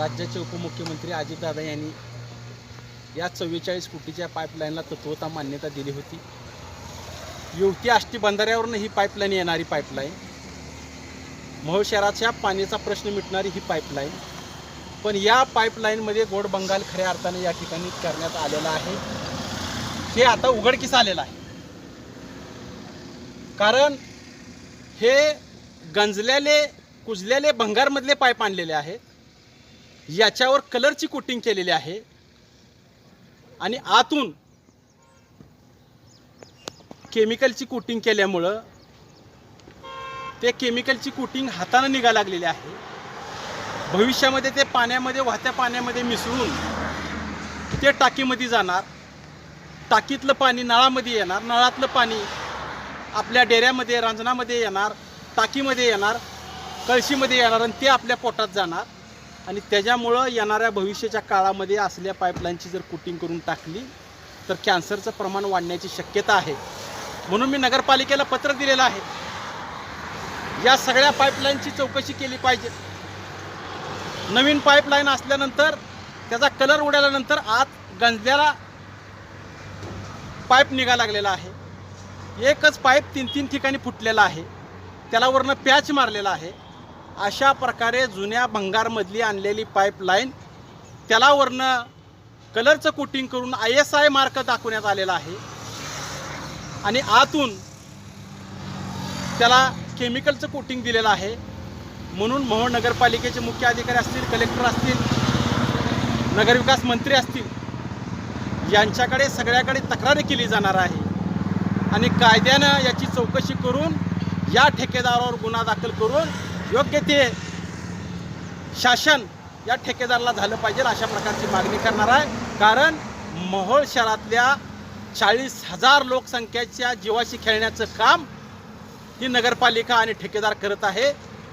राज्याचे उपमुख्यमंत्री अजितदादा यांनी या चव्वेचाळीस कोटीच्या पाईपलाईनला तत्वता मान्यता दिली होती. युवती आष्टी बंधाऱ्यावरून ही पाईपलाईन येणारी पाईपलाईन. मोहोळ शहराच्या पाण्याचा प्रश्न मिटणारी ही पाईपलाईन. पण या पाईपलाईनमध्ये गोड बंगाल खऱ्या अर्थाने या ठिकाणी करण्यात आलेला आहे. हे आता उघडकीस आलेलं आहे. कारण हे गंजलेले कुजलेले भंगारमधले पाईप आणलेले आहेत. याच्यावर कलरची कोटिंग केलेली आहे. आणि आतून केमिकलची कोटिंग केल्यामुळं ते केमिकलची कोटिंग हातानं निघा लागलेली आहे. भविष्यामध्ये ते पाण्यामध्ये वाहत्या पाण्यामध्ये मिसळून ते टाकीमध्ये जाणार. टाकीतलं पाणी नळामध्ये येणार. नळातलं पाणी आपल्या डेऱ्यामध्ये रांजणामध्ये येणार. टाकीमध्ये येणार. कळशीमध्ये येणार आणि ते आपल्या पोटात जाणार. आणि त्याच्यामुळं येणाऱ्या भविष्याच्या काळामध्ये असल्या पाईपलाईनची जर कुटिंग करून टाकली तर कॅन्सरचं प्रमाण वाढण्याची शक्यता आहे. म्हणून मी नगरपालिकेला पत्र दिलेलं आहे. या सगळ्या पाईपलाईनची चौकशी केली पाहिजे. नवीन पाईपलाईन असल्यानंतर त्याचा कलर उडाल्यानंतर आत गंजल्याला पाईप निघा लागलेला आहे. एकच पाईप तीन तीन ठिकाणी फुटलेला आहे. त्याला वरनं पॅच मारलेला आहे. अशा प्रकारे जुन्या भंगारमधली आणलेली पाईपलाईन त्यालावरनं कलरचं कोटिंग करून आय एस आय मार्क दाखवण्यात आलेला आहे. आणि आतून त्याला केमिकलचं कोटिंग दिलेलं आहे. म्हणून मोहोळ नगरपालिकेचे मुख्य अधिकारी असतील कलेक्टर असतील नगरविकास मंत्री असतील यांच्याकडे सगळ्याकडे तक्रारी केली जाणार आहे. आणि कायद्यानं याची चौकशी करून या ठेकेदारावर गुन्हा दाखल करून योग्य ते शासन या ठेकेदाराला झालं पाहिजे अशा प्रकारची मागणी करणार आहे. कारण मोहोळ शहरातल्या चाळीस हजार लोकसंख्येच्या जीवाशी खेळण्याचं काम ही नगरपालिका आणि ठेकेदार करत आहे.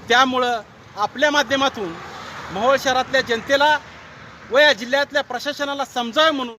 त्यामुळं आपल्या माध्यमातून मोहोळ शहरातल्या जनतेला व या जिल्ह्यातल्या प्रशासनाला समजावे म्हणून